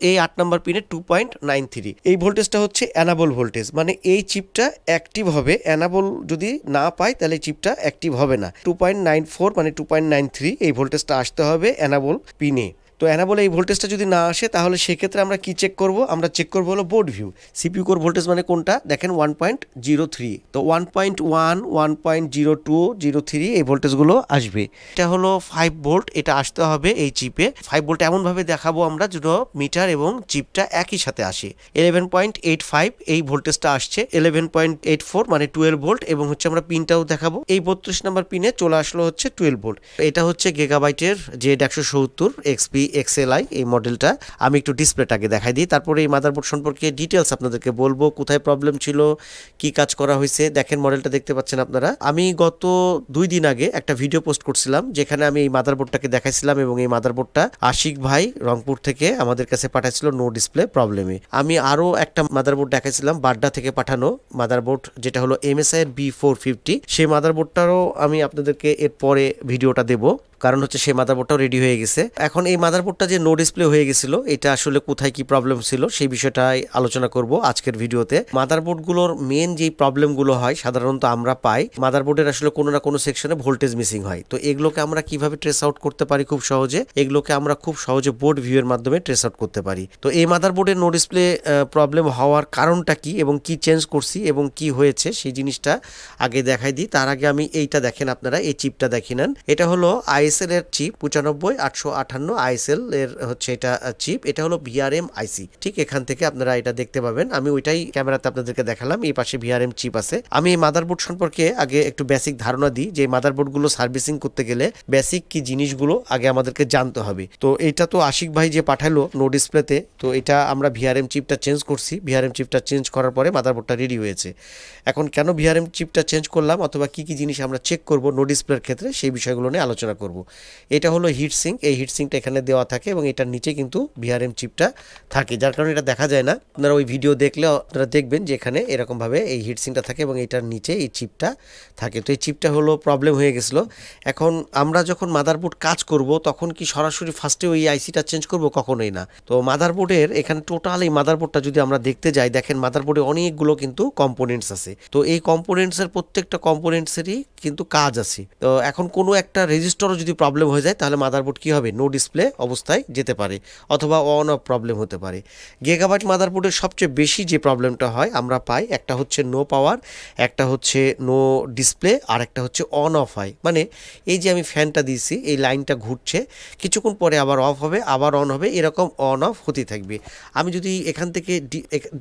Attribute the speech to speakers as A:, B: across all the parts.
A: এই আট নম্বর পিনে টু পয়েন্ট নাইন থ্রি এই ভোল্টেজটা হচ্ছে অ্যানাবল ভোল্টেজ মানে এই চিপটা অ্যাক্টিভ হবে। অ্যানাবল যদি না পায়, তাহলে চিপটা অ্যাক্টিভ হবে না। টু পয়েন্ট নাইন ফোর মানে টু পয়েন্ট নাইন থ্রি এই ভোল্টেজটা আসতে হবে অ্যানাবল পিনে তো অ্যানাবল এই ভোল্টেজটা যদি না আসে, তাহলে সেক্ষেত্রে আমরা কি চেক করব? আমরা চেক করব হলো board view CPU core voltage মানে কোনটা? দেখেন ওয়ান পয়েন্ট জিরো থ্রি তো one point one one point zero two zero three এই ভোল্টেজগুলো আসবে। এটা হলো ফাইভ ভোল্ট এটা আসতে হবে এই চিপে ফাইভ ভোল্ট এমনভাবে দেখাবো আমরা যেন মিটার এবং চিপটা একই সাথে আসে। ইলেভেন পয়েন্ট এইট ফাইভ এই ভোল্টেজটা আসছে। ইলেভেন পয়েন্ট এইট ফোর মানে টুয়েলভ ভোল্ট এবং হচ্ছে আমরা পিনটাও দেখাবো। এই বত্রিশ নাম্বার পিনে চলে আসলো হচ্ছে টুয়েলভ ভোল্ট এটা হচ্ছে গেগাবাইটের যে একশো সত্তর এক্সপি এক্সএলআই এই মডেলটা আমি একটু ডিসপ্লেটাকে দেখাই দিই। তারপরে এই মাদারবোর্ড সম্পর্কে ডিটেলস আপনাদেরকে বলব, কোথায় প্রবলেম ছিল, কি কাজ করা হয়েছে। দেখেন মডেলটা দেখতে পাচ্ছেন আপনারা। আমি গত দুই দিন আগে একটা ভিডিও পোস্ট করছিলাম, যেখানে আমি এই মাদারবোর্ডটাকে দেখাইছিলাম এবং এই মাদারবোর্ডটা আশিক ভাই রংপুর থেকে আমাদের কাছে পাঠাইছিল নো ডিসপ্লে প্রবলেমে আমি আরও একটা মাদারবোর্ড দেখাইছিলাম, বাড্ডা থেকে পাঠানো মাদারবোর্ড যেটা হলো এমএসআই এর বি ফোর ফিফটি সেই মাদারবোর্ডটারও আমি আপনাদেরকে এর পরে ভিডিওটা দেবো, কারণ হচ্ছে সেই মাদারবোর্ডটাও রেডি হয়ে গেছে। এখন এই মাদারবোর্ডটা যে নো ডিসপ্লে হয়ে গেছিল, এটা আসলে কোথায় কি প্রবলেম ছিল সেই বিষয়টাই আলোচনা করব আজকের ভিডিওতে। মাদারবোর্ডগুলোর মেন যেই প্রবলেমগুলো হয়, সাধারণত আমরা পাই মাদারবোর্ডের আসলে কোনো না কোনো সেকশনে ভোল্টেজ মিসিং হয়। তো এগুলোকে আমরা কীভাবে ট্রেস আউট করতে পারি খুব সহজে? এগুলোকে আমরা খুব সহজে বোর্ড ভিউ এর মাধ্যমে ট্রেস আউট করতে পারি। তো এই মাদারবোর্ডের নো ডিসপ্লে প্রবলেম হওয়ার কারণটা কি এবং কি চেঞ্জ করছি এবং কি হয়েছে সেই জিনিসটা আগে দেখাই দিই। তার আগে আমি এইটা দেখেন আপনারা, এই চিপটা দেখে নেন। এটা হলো আইএসএল এর চিপ পঁচানব্বই, আটশো আটান্ন আইএসএল। এর হচ্ছে এটা চিপ এটা হলো ভিআরএম আইসি ঠিক এখান থেকে আপনারা এটা দেখতে পাবেন। আমি ওইটাই ক্যামেরাতে আপনাদেরকে দেখালাম। এই পাশে ভিআরএম চিপ আছে। আমি এই মাদারবোর্ড সম্পর্কে আগে একটু বেসিক ধারণা দিই যে মাদারবোর্ডগুলো সার্ভিসিং করতে গেলে বেসিক কি জিনিসগুলো আগে আমাদেরকে জানতে হবে। তো এটা তো আশিক ভাই যে পাঠালো নো ডিসপ্লেতে তো এটা আমরা ভিআরএম চিপটা চেঞ্জ করছি। ভিআরএম চিপটা চেঞ্জ করার পরে মাদারবোর্ডটা রেডি হয়েছে। এখন কেন ভিআরএম চিপটা চেঞ্জ করলাম? অথবা কি কি জিনিস আমরা চেক করব নো ডিসপ্লের ক্ষেত্রে? সেই বিষয়গুলো নিয়ে আলোচনা করব। এটা হলো হিট সিঙ্ক এই হিট সিঙ্কটা এখানে দেওয়া থাকে এবং এটার নিচে কিন্তু ভিআরএম চিপটা থাকে। যার কারণে এটা দেখা যায় না। আপনারা ওই ভিডিও দেখলে আপনারা দেখবেন যে এখানে এরকমভাবে এই হিটসিংটা থাকে এবং এটার নিচে এই চিপটা থাকে। তো এই চিপটা হলো প্রবলেম হয়ে গেছিল। এখন আমরা যখন মাদারবোর্ড কাজ করব, তখন কি সরাসরি ফার্স্টে ওই আইসিটা চেঞ্জ করব? কখনোই না। তো মাদারবোর্ডের এখানে টোটাল এই মাদারবোর্ডটা যদি আমরা দেখতে যাই, দেখেন মাদারবোর্ডে অনেকগুলো কিন্তু কম্পোনেন্টস আছে। তো এই কম্পোনেন্টসের প্রত্যেকটা কম্পোনেন্টসেরই কিন্তু কাজ আছে। তো এখন কোনো একটা রেজিস্টারও যদি প্রবলেম হয়ে যায়, তাহলে মাদারবোর্ড কি হবে? নো ডিসপ্লে অবস্থায় যেতে পারে অথবা অন অফ প্রবলেম হতে পারে। গেগাবাইট মাদারবোর্ডের সবচেয়ে বেশি যে প্রবলেমটা হয়, আমরা পাই একটা হচ্ছে নো পাওয়ার একটা হচ্ছে নো ডিসপ্লে আর একটা হচ্ছে অন অফ হয়। মানে এই যে আমি ফ্যানটা দিয়েছি, এই লাইনটা ঘুরছে, কিছুক্ষণ পরে আবার অফ হবে, আবার অন হবে, এরকম অন অফ হতে থাকবে। আমি যদি এখান থেকে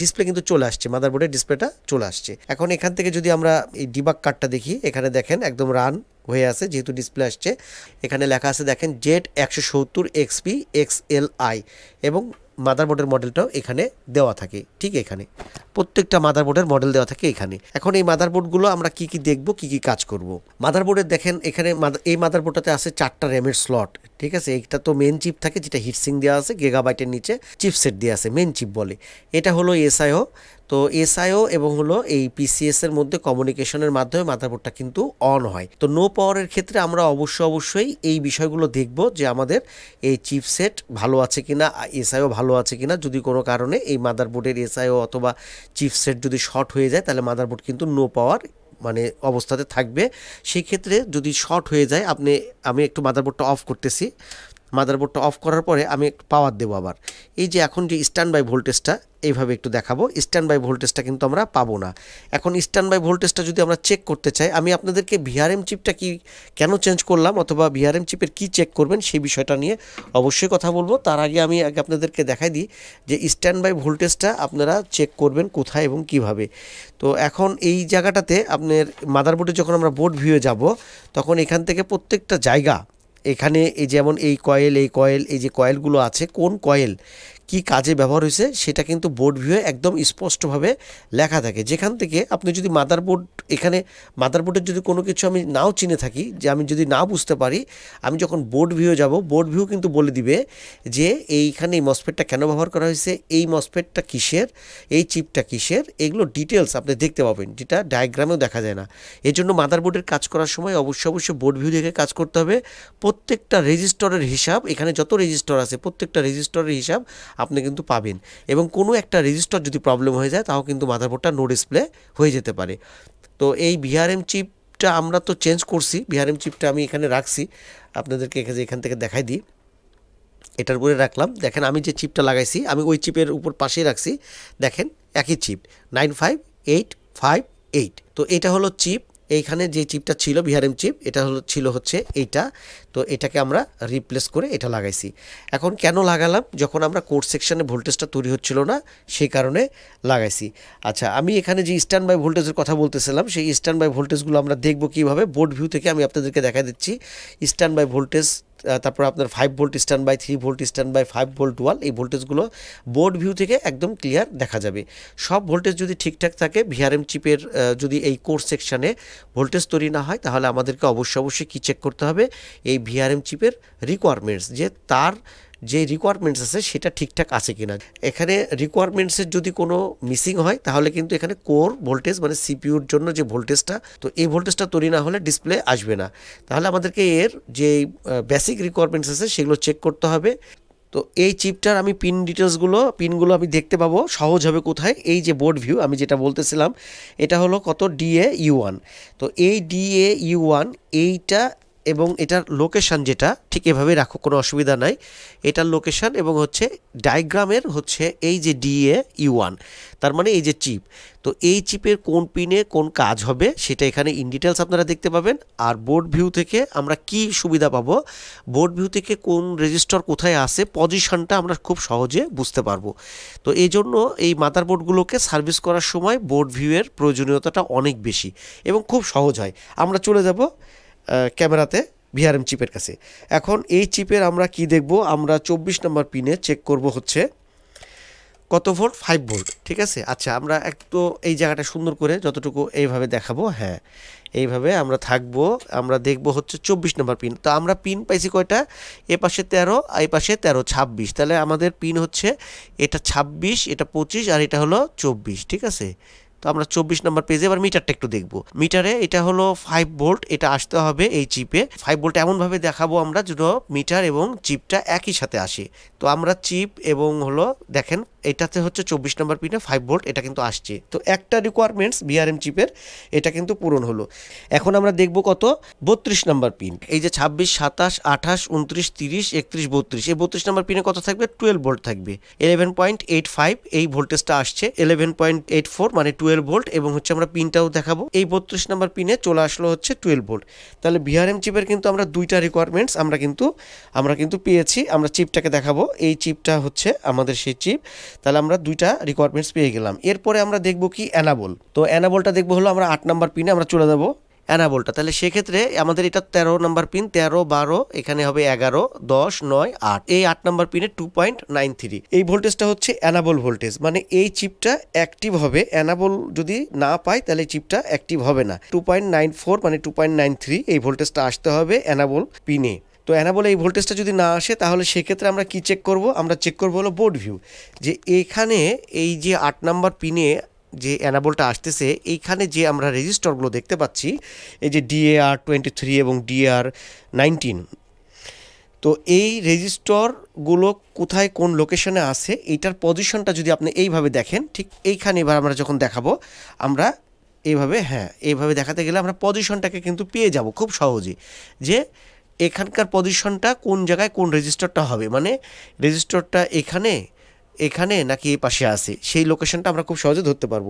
A: ডিসপ্লে কিন্তু চলে আসছে মাদারবোর্ডের ডিসপ্লেটা চলে আসছে। এখন এখান থেকে যদি আমরা এই ডিবাক কার্ডটা দেখি, এখানে দেখেন একদম রান হয়ে আছে, যেহেতু ডিসপ্লে আসছে। এখানে লেখা আছে, দেখেন, জেড একশো সত্তর এক্সপি এক্স এল আই এবং মাদারবোর্ডের মডেলটাও এখানে দেওয়া থাকে, ঠিক এখানে। প্রত্যেকটা মাদারবোর্ডের মডেল দেওয়া থাকে এখানে। এখন এই মাদারবোর্ডগুলো আমরা কি কি দেখব, কি কি কাজ করব? মাদারবোর্ডের দেখেন, এখানে এই মাদারবোর্ডটাতে আছে চারটা র্যামের স্লট, ঠিক আছে? এইটা তো মেন চিপ থাকে, যেটা হিটসিং দেওয়া আছে গেগাবাইটের নিচে চিপসেট দেওয়া আছে মেন চিপ বলে। এটা হলো এসআইও তো এসআইও এবং হলো এই পিসিএস এর মধ্যে কমিউনিকেশনের মাধ্যমে মাদারবোর্ডটা কিন্তু অন হয়। তো নো পাওয়ারের ক্ষেত্রে আমরা অবশ্যই অবশ্যই এই বিষয়গুলো দেখব যে আমাদের এই চিপসেট ভালো আছে কিনা, এসআইও ভালো আছে কিনা। যদি কোনো কারণে এই মাদারবোর্ডের এসআইও অথবা চিপসেট যদি শর্ট হয়ে যায়, তাহলে মাদারবোর্ড কিন্তু নো পাওয়ার মানে অবস্থাতে থাকবে। সেই ক্ষেত্রে যদি শর্ট হয়ে যায়, আপনি, আমি একটু মাদারবোর্ডটা অফ করতেছি। মাদারবোর্ডটা অফ করার পরে আমি পাওয়ার দেবো আবার। এই যে এখন যে স্ট্যান্ড বাই ভোল্টেজটা এইভাবে একটু দেখাবো। স্ট্যান্ড বাই ভোল্টেজটা কিন্তু আমরা পাবো না। এখন স্ট্যান্ড বাই ভোল্টেজটা যদি আমরা চেক করতে চাই, আমি আপনাদেরকে ভিআরএম চিপটা কি, কেন চেঞ্জ করলাম অথবা ভিআরএম চিপের কি চেক করবেন সেই বিষয়টা নিয়ে অবশ্যই কথা বলব। তার আগে আমি আগে আপনাদেরকে দেখাই দিই যে স্ট্যান্ড বাই ভোল্টেজটা আপনারা চেক করবেন কোথায় এবং কীভাবে। তো এখন এই জায়গাটাতে আপনার মাদারবোর্ডে যখন আমরা বোর্ড ভিউয়ে যাব, তখন এখান থেকে প্রত্যেকটা জায়গা এখানে এই যেমন এই কয়েল এই কয়েল এই যে কয়েলগুলো আছে কোন কয়েল? কি কাজে ব্যবহার হয়েছে সেটা কিন্তু বোর্ড ভিউয়ে একদম স্পষ্টভাবে লেখা থাকে। যেখান থেকে আপনি যদি মাদারবোর্ড এখানে মাদারবোর্ডের যদি কোনো কিছু আমি নাও চিনে থাকি, যে আমি যদি না বুঝতে পারি, আমি যখন বোর্ড ভিউ যাব বোর্ড ভিউ কিন্তু বলে দিবে যে এইখানে এই মসফেটটা কেন ব্যবহার করা হয়েছে, এই মসফেটটা কিসের, এই চিপটা কিসের, এগুলো ডিটেলস আপনি দেখতে পাবেন, যেটা ডায়াগ্রামেও দেখা যায় না। এই জন্য মাদারবোর্ডের কাজ করার সময় অবশ্যই অবশ্যই বোর্ড ভিউ দেখে কাজ করতে হবে। প্রত্যেকটা রেজিস্টরের হিসাব, এখানে যত রেজিস্টর আছে, প্রত্যেকটা রেজিস্টরের হিসাব আপনি কিন্তু পাবেন। এবং কোনো একটা রেজিস্টার যদি প্রবলেম হয়ে যায়, তাও কিন্তু মাদারবোর্ডটা নো ডিসপ্লে হয়ে যেতে পারে। তো এই ভিআরএম চিপটা আমরা তো চেঞ্জ করছি। ভিআরএম চিপটা আমি এখানে রাখছি। আপনাদেরকে এখানে এখান থেকে দেখাই দিই। এটার উপরে রাখলাম। দেখেন, আমি যে চিপটা লাগাইছি, আমি ওই চিপের উপর পাশেই রাখছি। দেখেন, একই chip nine five eight five eight তো এটা হলো চিপ এইখানে যে চিপটা ছিল বিহারএম চিপ এটা হলো, ছিল হচ্ছে এইটা। তো এটাকে আমরা রিপ্লেস করে এটা লাগাইছি। এখন কেন লাগালাম? যখন আমরা কোর্ট সেকশানে ভোল্টেজটা তৈরি হচ্ছিল না, সেই কারণে লাগাইছি। আচ্ছা আমি এখানে যে স্ট্যান্ড বাই ভোল্টেজের কথা বলতেছিলাম, সেই স্ট্যান্ড বাই ভোল্টেজগুলো আমরা দেখব কীভাবে। বোর্ড ভিউ থেকে আমি আপনাদেরকে দেখা দিচ্ছি। স্ট্যান্ড বাই ভোল্টেজ তারপর আপনার five volt stand by three volt stand by five volt ওয়াল এই ভোল্টেজগুলো বোর্ড ভিউ থেকে একদম ক্লিয়ার দেখা যাবে। সব ভোল্টেজ যদি ঠিকঠাক থাকে ভিআরএম চিপের যদি এই কোর সেকশানে ভোল্টেজ তৈরি না হয়, তাহলে আমাদেরকে অবশ্যই অবশ্যই কী চেক করতে হবে। এই ভিআরএম চিপের রিকোয়ারমেন্টস যে তার যে রিকোয়ারমেন্টস আছে সেটা ঠিকঠাক আছে কিনা। এখানে রিকোয়ারমেন্টসের যদি কোনো মিসিং হয়, তাহলে কিন্তু এখানে কোর ভোল্টেজ মানে সিপিউর জন্য যে ভোল্টেজটা তো এই ভোল্টেজটা তৈরি না হলে ডিসপ্লে আসবে না। তাহলে আমাদেরকে এর যে বেসিক রিকোয়ারমেন্টস আছে সেগুলো চেক করতে হবে। তো এই চিপটার আমি পিন ডিটেলসগুলো পিনগুলো আমি দেখতে পাবো সহজ হবে কোথায়। এই যে বোর্ড ভিউ আমি যেটা বলতেছিলাম, এটা হলো কত? ডিএ ইউ ওয়ান তো এই ডিএ ইউ ওয়ান এইটা এবং এটার লোকেশান যেটা, ঠিক এভাবে রাখো, কোনো অসুবিধা নাই। এটার লোকেশান এবং হচ্ছে ডায়াগ্রামের হচ্ছে এই যে ডিএ ইউ ওয়ান তার মানে এই যে চিপ তো এই চিপের কোন পিনে কোন কাজ হবে, সেটা এখানে ইন ডিটেলস আপনারা দেখতে পাবেন। আর বোর্ড ভিউ থেকে আমরা কি সুবিধা পাবো? বোর্ড ভিউ থেকে কোন রেজিস্টার কোথায় আছে পজিশনটা আমরা খুব সহজে বুঝতে পারব। তো এই জন্য এই মাদারবোর্ডগুলোকে সার্ভিস করার সময় বোর্ড ভিউয়ের প্রয়োজনীয়তাটা অনেক বেশি এবং খুব সহজ হয়। আমরা চলে যাব ক্যামেরাতে ভিআরএম চিপের কাছে। এখন এই চিপের আমরা কি দেখব? আমরা চব্বিশ নম্বর পিনে চেক করব হচ্ছে কত ভোল্ট ফাইভ ভোল্ট ঠিক আছে? আচ্ছা আমরা একটু এই জায়গাটা সুন্দর করে যতটুকু এইভাবে দেখাবো হ্যাঁ এইভাবে আমরা থাকব, আমরা দেখব হচ্ছে চব্বিশ নম্বর পিন। তো আমরা পিন পাইছি কয়টা? এ পাশে তেরো এই পাশে তেরো, ছাব্বিশ। তাহলে আমাদের পিন হচ্ছে এটা ছাব্বিশ, এটা পঁচিশ, আর এটা হলো চব্বিশ, ঠিক আছে? তো আমরা চব্বিশ নম্বর পেজে এবার মিটারটা একটু দেখব। মিটারে এটা হলো ফাইভ ভোল্ট এটা আসতে হবে এই চিপে ফাইভ ভোল্ট এমনভাবে দেখাবো আমরা যেন মিটার এবং চিপটা একই সাথে আসে। তো আমরা চিপ এবং হলো, দেখেন, এটাতে হচ্ছে চব্বিশ নম্বর পিনে ফাইভ ভোল্ট এটা কিন্তু আসছে। তো একটা রিকোয়ারমেন্টস বিআরএম চিপের এটা কিন্তু পূরণ হলো। এখন আমরা দেখব কত? বত্রিশ নম্বর পিন এই যে ছাব্বিশ, সাতাশ, আঠাশ, উনত্রিশ, তিরিশ, একত্রিশ, বত্রিশ, এই বত্রিশ নম্বর পিনে কত থাকবে? টুয়েলভ ভোল্ট থাকবে। ইলেভেন পয়েন্ট এইট ফাইভ এই ভোল্টেজটা আসছে। ইলেভেন পয়েন্ট এইট ফোর মানে টুয়েলভ ভোল্ট এবং হচ্ছে আমরা পিনটাও দেখাবো। এই বত্রিশ নম্বর পিনে চলে আসলো হচ্ছে টুয়েলভ ভোল্ট তাহলে ভিআরএম চিপের কিন্তু আমরা দুইটা রিকোয়ারমেন্টস আমরা কিন্তু আমরা কিন্তু পেয়েছি। আমরা চিপটাকে দেখাবো। এই চিপটা হচ্ছে আমাদের সেই চিপ তাহলে আমরা দুইটা রিকোয়ারমেন্টস পেয়ে গেলাম। এরপরে আমরা দেখব কি অ্যানাবল তো অ্যানাবলটা দেখব হলো আমরা আট নাম্বার পিনে আমরা চলে যাব। অ্যানাবলটা তাহলে সেক্ষেত্রে আমাদের এটা তেরো নাম্বার পিন তেরো, বারো, এখানে হবে এগারো, দশ, নয়, আট। এই আট নাম্বার পিনে টু পয়েন্ট নাইন থ্রি এই ভোল্টেজটা হচ্ছে অ্যানাবল ভোল্টেজ মানে এই চিপটা অ্যাক্টিভ হবে। অ্যানাবল যদি না পায়, তাহলে চিপটা অ্যাক্টিভ হবে না। টু পয়েন্ট নাইন ফোর মানে টু পয়েন্ট নাইন থ্রি এই ভোল্টেজটা আসতে হবে অ্যানাবল পিনে তো অ্যানাবল এই ভোল্টেজটা যদি না আসে, তাহলে সেক্ষেত্রে আমরা কি চেক করব? আমরা চেক করব হলো বোর্ড ভিউ যে এখানে এই যে আট নাম্বার পিনে যে অ্যানাবলটা আসতেছে, এইখানে যে আমরা রেজিস্টরগুলো দেখতে পাচ্ছি, এই যে ডিএআর টোয়েন্টি থ্রি এবং ডিএআর নাইনটিন তো এই রেজিস্টরগুলো কোথায় কোন লোকেশনে আছে, এইটার পজিশনটা যদি আপনি এইভাবে দেখেন, ঠিক এইখানে এবার আমরা যখন দেখাবো, আমরা এইভাবে হ্যাঁ এইভাবে দেখাতে গেলে আমরা পজিশনটাকে কিন্তু পেয়ে যাব খুব সহজে যে এখানকার পজিশনটা কোন জায়গায় কোন রেজিস্টারটা হবে মানে রেজিস্টারটা এখানে এখানে নাকি এই পাশে আছে? সেই লোকেশনটা আমরা খুব সহজে ধরতে পারব।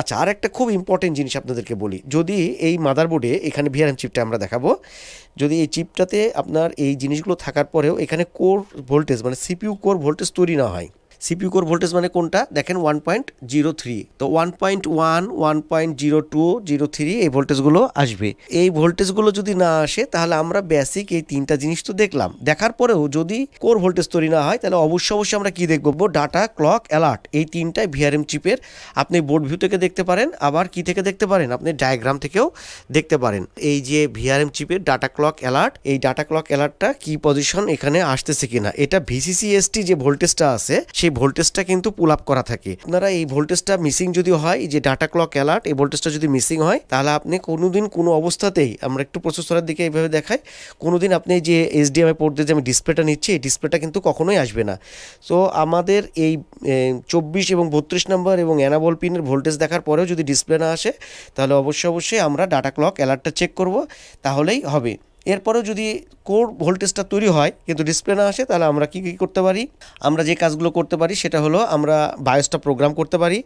A: আচ্ছা আর একটা খুব ইম্পর্টেন্ট জিনিস আপনাদেরকে বলি। যদি এই মাদারবোর্ডে এখানে ভিআরএম চিপটা আমরা দেখাবো, যদি এই চিপটাতে আপনার এই জিনিসগুলো থাকার পরেও এখানে কোর ভোল্টেজ মানে সিপিউ কোর ভোল্টেজ তৈরি না হয় সিপিইউ কোর ভোল্টেজ মানে কোনটা? দেখেন ওয়ান পয়েন্ট জিরো থ্রি তো one point one one point zero two zero three এই ভোল্টেজগুলো আসবে। এই ভোল্টেজগুলো যদি না আসে, তাহলে আমরা বেসিক এই তিনটা জিনিস তো দেখলাম। দেখার পরেও যদি কোর ভোল্টেজ তৈরি না হয়, তাহলে অবশ্যই অবশ্যই আমরা কি দেখব? ডাটা ক্লক অ্যালার্ট এই তিনটাই ভিআরএম চিপের আপনি বোর্ড ভিউ থেকে দেখতে পারেন, আবার কি থেকে দেখতে পারেন? আপনি ডায়াগ্রাম থেকেও দেখতে পারেন। এই যে ভিআরএম চিপের ডাটা ক্লক অ্যালার্ট এই ডাটা ক্লক অ্যালার্টটা কি পজিশন এখানে আসতেছে কিনা? এটা ভিসিসিএসটি যে ভোল্টেজটা আছে, সেই সেই ভোল্টেজটা কিন্তু পুল আপ করা থাকে। আপনারা এই ভোল্টেজটা মিসিং যদি হয় যে ডাটা ক্লক অ্যালার্ট এই ভোল্টেজটা যদি মিসিং হয়, তাহলে আপনি কোনোদিন কোনো অবস্থাতেই, আমরা একটু প্রসেসরের দিকে এইভাবে দেখাই, কোনোদিন আপনি যে এইচডিএমআই পোর্ট দিয়ে যে আমি ডিসপ্লেটা নিচ্ছি, এই ডিসপ্লেটা কিন্তু কখনোই আসবে না। সো আমাদের এই চব্বিশ এবং বত্রিশ নম্বর এবং অ্যানাবল পিনের ভোল্টেজ দেখার পরেও যদি ডিসপ্লে না আসে, তাহলে অবশ্যই অবশ্যই আমরা ডাটা ক্লক অ্যালার্টটা চেক করব, তাহলেই হবে। এরপরেও যদি কোর ভোল্টেজটা তৈরি হয়, কিন্তু ডিসপ্লে না আসে, তাহলে আমরা কী কী করতে পারি? আমরা যে কাজগুলো করতে পারি, সেটা হলো আমরা বায়োসটা প্রোগ্রাম করতে পারি।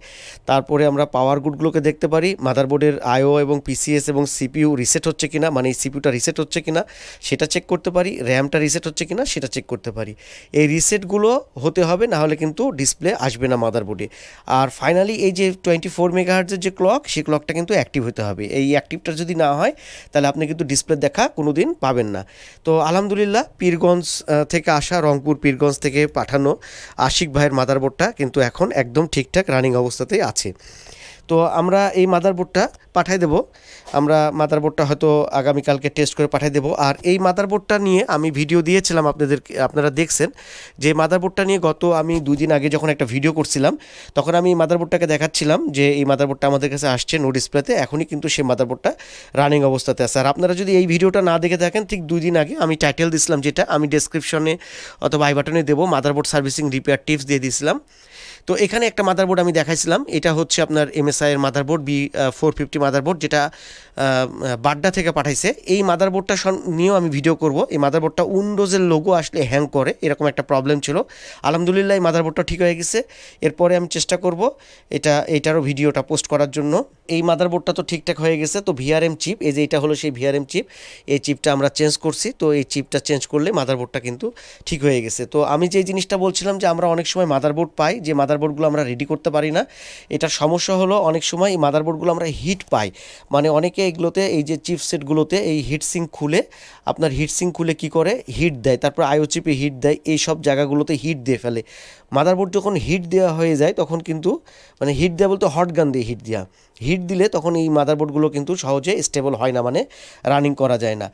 A: তারপরে আমরা পাওয়ার গুডগুলোকে দেখতে পারি। মাদারবোর্ডের আইও এবং পিসিএস এবং সিপিইউ রিসেট হচ্ছে কিনা মানে এই সিপিউটা রিসেট হচ্ছে কিনা, সেটা চেক করতে পারি। র্যামটা রিসেট হচ্ছে কিনা, সেটা চেক করতে পারি। এই রিসেটগুলো হতে হবে, না হলে কিন্তু ডিসপ্লে আসবে না মাদারবোর্ডে। আর ফাইনালি এই যে টোয়েন্টি ফোর মেগাহার্জের যে ক্লক সেই ক্লকটা কিন্তু অ্যাক্টিভ হতে হবে। এই অ্যাক্টিভটা যদি না হয়, তাহলে আপনি কিন্তু ডিসপ্লে দেখা কোনো দিন পাবেন না। তো আলহামদুলিল্লাহ, পীরগঞ্জ থেকে আসা, রংপুর, পীরগঞ্জ থেকে পাঠানো আশিক ভাইয়ের মাদারবোর্ডটা কিন্তু এখন একদম ঠিকঠাক রানিং অবস্থাতেই আছে। তো আমরা এই মাদারবোর্ডটা পাঠাই দেব। আমরা মাদারবোর্ডটা হয়তো আগামীকালকে টেস্ট করে পাঠাই দেব। আর এই মাদারবোর্ডটা নিয়ে আমি ভিডিও দিয়েছিলাম আপনাদের আপনারা দেখছেন, যে মাদারবোর্ডটা নিয়ে গত আমি দুই দিন আগে যখন একটা ভিডিও করছিলাম, তখন আমি এই মাদারবোর্ডটাকে দেখাচ্ছিলাম যে এই মাদারবোর্ডটা আমাদের কাছে আসছে নো ডিসপ্লেতে এখনই কিন্তু সেই মাদারবোর্ডটা রানিং অবস্থাতে আছে। আর আপনারা যদি এই ভিডিওটা না দেখে থাকেন, ঠিক দুই দিন আগে আমি টাইটেল দিছিলাম যেটা, আমি ডেসক্রিপশনে অথবা আই বাটনে দেবো মাদারবোর্ড সার্ভিসিং রিপেয়ার টিপস দিয়ে দিয়েছিলাম তো এখানে একটা মাদারবোর্ড আমি দেখাইছিলাম। এটা হচ্ছে আপনার এমএসআই এর motherboard B four fifty motherboard যেটা বাড্ডা থেকে পাঠাইছে। এই মাদারবোর্ডটা নিয়েও আমি ভিডিও করব। এই মাদারবোর্ডটা উইন্ডোজের লোগো আসলে হ্যাং করে। এরকম একটা প্রবলেম ছিল। আলহামদুলিল্লাহ এই মাদারবোর্ডটা ঠিক হয়ে গেছে। এরপরে আমি চেষ্টা করব এটা, এটারও ভিডিওটা পোস্ট করার জন্য। এই মাদারবোর্ডটা তো ঠিকঠাক হয়ে গেছে। তো ভিআরএম চিপ এই যে এটা হলো সেই ভিআরএম চিপ এই চিপটা আমরা চেঞ্জ করছি। তো এই চিপটা চেঞ্জ করলে মাদারবোর্ডটা কিন্তু ঠিক হয়ে গেছে। তো আমি যে জিনিসটা বলছিলাম যে আমরা অনেক সময় মাদারবোর্ড পাই, যে মাদারবোর্ডগুলো আমরা রেডি করতে পারি না। এটার সমস্যা হলো অনেক সময় এই মাদারবোর্ডগুলো আমরা হিট পাই। মানে অনেকে এগুলোতে এই যে চিপ সেটগুলোতে এই হিট সিং খুলে, আপনার হিট সিং খুলে কি করে? হিট দেয়, তারপর আইও চিপে হিট দেয়, এই সব জায়গাগুলোতে হিট দিয়ে ফেলে। মাদারবোর্ড যখন হিট দেওয়া হয়ে যায়, তখন কিন্তু মানে হিট দেওয়া বলতে হট গান দিয়ে হিট দেওয়া। হিট দিলে তখন এই মাদারবোর্ডগুলো কিন্তু সহজে স্টেবল হয় না মানে রানিং করা যায় না।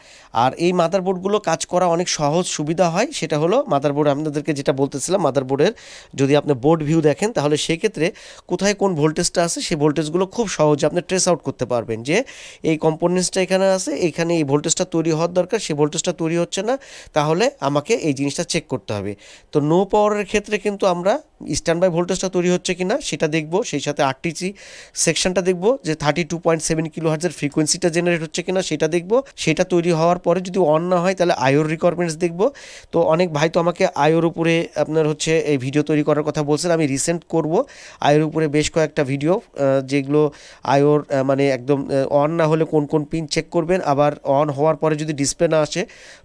A: আর এই মাদারবোর্ডগুলো কাজ করা অনেক সহজ সুবিধা হয়, সেটা হলো মাদারবোর্ড আপনাদেরকে যেটা বলতেছিলাম, মাদারবোর্ডের যদি আপনি বোর্ড ভিউ দেখেন, তাহলে সেক্ষেত্রে কোথায় কোন ভোল্টেজটা আছে, সেই ভোল্টেজগুলো খুব সহজে আপনি ট্রেস আউট করতে পারবেন যে এই কম্পোনেন্টসটা এখানে আছে, এখানে এই ভোল্টেজটা তৈরি হওয়ার দরকার, সেই ভোল্টেজটা তৈরি হচ্ছে না, তাহলে আমাকে এই জিনিসটা চেক করতে হবে। তো নো পাওয়ারের ক্ষেত্রে কিন্তু আমরা স্ট্যান্ড বাই ভোল্টেজটা তৈরি হচ্ছে কি না সেটা দেখব, সেই সাথে আরটিসি সেকশনটা দেখব যে thirty two point seven kilo হার্জের ফ্রিকোয়েন্সিটা জেনারেট হচ্ছে কিনা সেটা দেখব। সেটা তৈরি হওয়ার পরে যদি অন না হয়, তাহলে আয়োর রিকোয়ারমেন্টস দেখব। তো অনেক ভাই তো আমাকে আয়োর উপরে আপনার হচ্ছে এই ভিডিও তৈরি করার কথা বলছেন, আমি রিসেন্ট করব। আয়োর উপরে বেশ কয়েকটা ভিডিও যেগুলো আয়োর মানে একদম অন না হলে কোন কোন পিন চেক করবেন। আবার অন হওয়ার পরে যদি ডিসপ্লে না আসে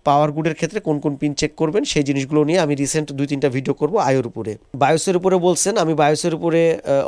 A: পাওয়ার গুডের ক্ষেত্রে কোন কোন পিন চেক করবেন, সেই জিনিসগুলো নিয়ে আমি রিসেন্ট দুই, তিনটা ভিডিও করব আয়োর উপরে। বায়োসের উপরে বলছেন, আমি বায়োসের উপরে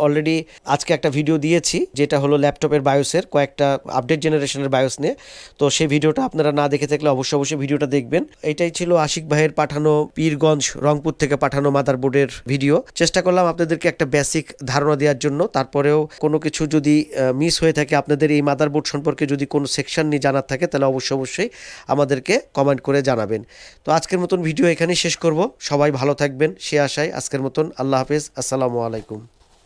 A: অলরেডি আজকে একটা ভিডিও দিয়েছি যেটা হলো ল্যাপটপের বায়োসের কয়েকটা আপডেট জেনারেশনের বায়োস নিয়ে। তো সেই ভিডিওটা আপনারা না দেখে থাকলে অবশ্যই অবশ্যই ভিডিওটা দেখবেন। এটাই ছিল আশিক ভাইয়ের পাঠানো পীরগঞ্জ, রংপুর থেকে পাঠানো মাদারবোর্ডের ভিডিও। চেষ্টা করলাম আপনাদেরকে একটা বেসিক ধারণা দেওয়ার জন্য। তারপরেও কোনো কিছু যদি মিস হয়ে থাকে আপনাদের এই মাদারবোর্ড সম্পর্কে যদি কোনো সেকশন নিয়ে জানার থাকে, তাহলে অবশ্যই অবশ্যই আমাদেরকে কমেন্ট করে জানাবেন। তো আজকের মতন ভিডিও এখানেই শেষ করব। সবাই ভালো থাকবেন। সে আশায় আজকের মতন। আল্লাহ হাফেজ। আসসালামু আলাইকুম।